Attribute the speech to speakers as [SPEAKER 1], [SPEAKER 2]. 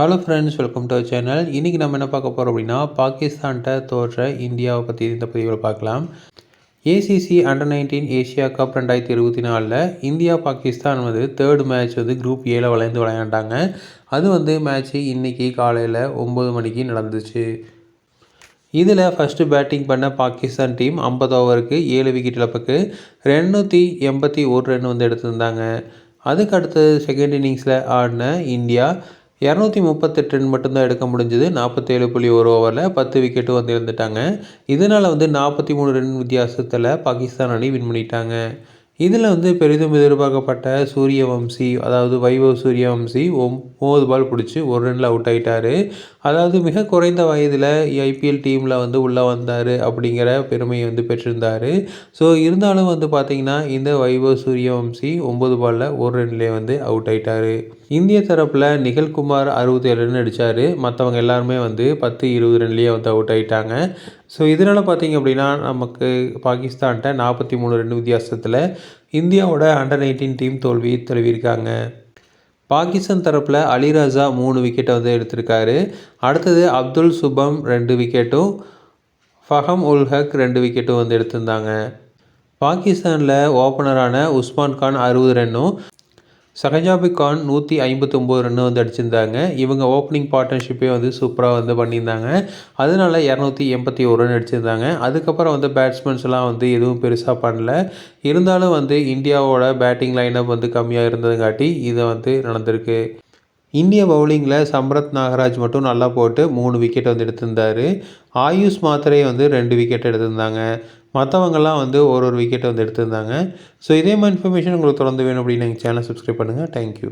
[SPEAKER 1] Hello friends welcome to channel இன்றைக்கி நம்ம என்ன பார்க்க போகிறோம் அப்படின்னா பாகிஸ்தான்கிட்ட தோற்ற இந்தியாவை பற்றி இந்த பதிவில் பார்க்கலாம். ACC under nineteen Asia cup ரெண்டாயிரத்தி இருபத்தி நாலில் இந்தியா பாகிஸ்தான் வந்து தேர்ட் மேட்ச் வந்து குரூப் ஏல விளையாண்டு விளையாண்டாங்க. அது வந்து மேட்ச்சு இன்றைக்கி காலையில் ஒம்பது மணிக்கு நடந்துச்சு. இதில் ஃபஸ்ட்டு பேட்டிங் பண்ண பாகிஸ்தான் டீம் ஐம்பது ஓவருக்கு ஏழு விக்கெட் இழப்புக்கு ரெநூற்றி எண்பத்தி ஒரு ரன் வந்து எடுத்திருந்தாங்க. அதுக்கு அடுத்தது செகண்ட் இன்னிங்ஸில் ஆடின இந்தியா இரநூத்தி முப்பத்தெட்டு ரன் மட்டும்தான் எடுக்க முடிஞ்சது. நாற்பத்தேழு புள்ளி ஒரு ஓவரில் பத்து விக்கெட்டு வந்து இருந்துட்டாங்க இதனால் வந்து நாற்பத்தி மூணு ரன் வித்தியாசத்தில் பாகிஸ்தான் அணி வின் பண்ணிட்டாங்க. இதில் வந்து பெரிதும் எதிர்பார்க்கப்பட்ட சூரியவம்சி அதாவது வைபவ் சூரியவம்சி ஒம்பது பால் பிடிச்சி ஒரு ரனில் அவுட் ஆகிட்டார் அதாவது மிக குறைந்த வயதில் ஐபிஎல் டீமில் வந்து உள்ளே வந்தார் அப்படிங்கிற பெருமையை வந்து பெற்றிருந்தார். ஸோ இருந்தாலும் வந்து பார்த்திங்கன்னா இந்த வைபவ் சூரியவம்சி ஒம்பது பாலில் ஒரு ரன்லேயே வந்து அவுட் ஆகிட்டார் இந்திய தரப்பில் நிகழ்குமார் அறுபத்தேழு ரன் அடித்தார் மற்றவங்க எல்லாருமே வந்து பத்து இருபது ரன்லேயே வந்து அவுட் ஆகிட்டாங்க ஸோ இதனால் பார்த்திங்க அப்படின்னா நமக்கு பாகிஸ்தான்கிட்ட நாற்பத்தி மூணு ரெண்டு வித்தியாசத்தில் இந்தியாவோட அண்டர் நைன்டீன் டீம் தோல்வி தழுவியிருக்காங்க. பாகிஸ்தான் தரப்பில் அலிராஜா மூணு விக்கெட்டை வந்து எடுத்திருக்காரு. அடுத்தது அப்துல் சுபம் ரெண்டு விக்கெட்டும் ஃபஹம் உல் ஹக் ரெண்டு விக்கெட்டும் வந்து எடுத்திருந்தாங்க. பாகிஸ்தானில் ஓப்பனரான உஸ்மான் கான் அறுபது ரன்னும் சஹஜாபி கான் நூற்றி ஐம்பத்தொம்போது ரன் வந்து அடிச்சிருந்தாங்க. இவங்க ஓப்பனிங் பார்ட்னர்ஷிப்பே வந்து சூப்பராக வந்து பண்ணியிருந்தாங்க. அதனால இரநூத்தி எண்பத்தி ஒரு ரன் அடிச்சிருந்தாங்க. அதுக்கப்புறம் வந்து பேட்ஸ்மேன்ஸ்லாம் வந்து எதுவும் பெருசாக பண்ணல. இருந்தாலும் வந்து இந்தியாவோட பேட்டிங் லைனப் வந்து கம்மியாக இருந்ததுங்காட்டி இதை வந்து நடந்திருக்கு. இந்திய பவுலிங்கில் சம்ரத் நாகராஜ் மட்டும் நல்லா போட்டு மூணு விக்கெட் வந்து எடுத்திருந்தார். ஆயுஷ் மாத்திரை வந்து ரெண்டு விக்கெட் எடுத்திருந்தாங்க. மற்றவங்கெல்லாம் வந்து ஒரு ஒரு விக்கெட்டை வந்து எடுத்திருந்தாங்க. ஸோ இதே மாதிரி இன்ஃபர்மேஷன் உங்களுக்கு தொடர்ந்து வேணும் அப்படின்னு எங்கள் சேனல் சப்ஸ்கிரைப் பண்ணுங்கள் தேங்க்யூ